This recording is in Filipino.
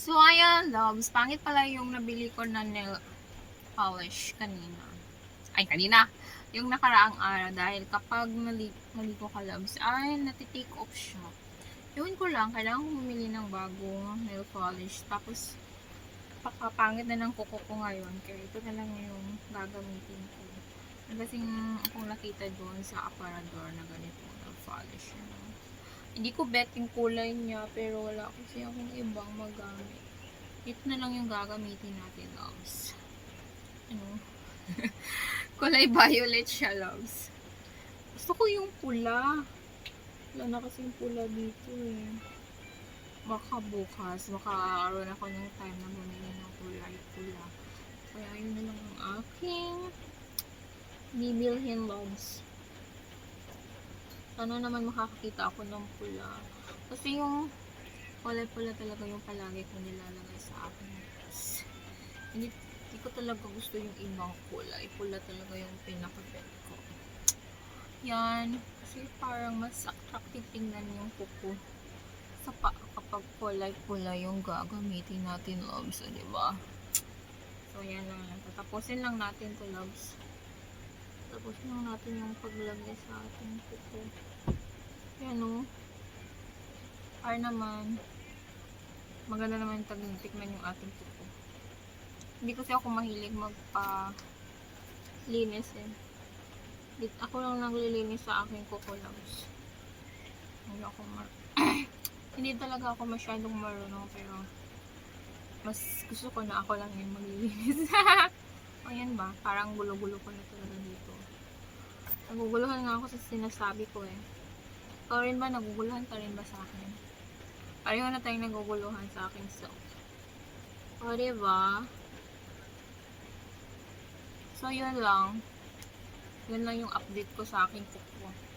So, ayan, loves. Pangit pala yung nabili ko na nail polish kanina. Ay, kanina. Yung nakaraang araw. Dahil kapag mali, mali ko ka, loves, ay, natitake off siya. Yun ko lang, kailangan ko bumili ng bagong nail polish. Tapos, pakapangit na ng kuko ko ngayon. Kaya ito na lang yung gagamitin ko. Kasing akong nakita doon sa aparador na ganito nail polish. Ano. Hindi ko bet yung kulay niya, pero wala kasi akong ibang magamit. Ito na lang yung gagamitin natin, loves. Ano? kulay violet siya, loves. Gusto ko yung pula. Wala na kasi yung pula dito eh. Baka bukas, makakaroon ako ng time na bumili ng kulay pula. Kaya yun na lang ang aking bibilhin, loves. Sana naman makakakita ako ng pula. Kasi yung kulay pula talaga yung palagi ko nilalagay sa akin. Hindi, hindi ko talaga gusto yung ibang kulay. Pula talaga yung pinaka-bet ko. Yan. Kasi parang mas attractive tingnan yung kuko. Sa pa kapag kulay pula yung gagamitin natin, loves. di ba? So, yan lang. Tatapusin lang natin to, loves. Tapusin lang natin yung paglagay sa ating kuko. Yan o. Par naman. Maganda naman tag tikman yung ating kuko. Hindi kasi ako mahilig magpa linis eh. Ako lang naglilinis sa aking kuko loves. Hindi ako mar Hindi talaga ako masyadong marunong pero mas gusto ko na ako lang yung maglilinis. Ayan ba? Parang gulo-gulo ko na talaga dito. Naguguluhan nga ako sa sinasabi ko eh. Ikaw rin ba? Naguguluhan ka rin ba sa akin? Pareho na tayong naguguluhan sa akin self. O, diba? So, yun lang. Yun lang yung update ko sa aking kuko.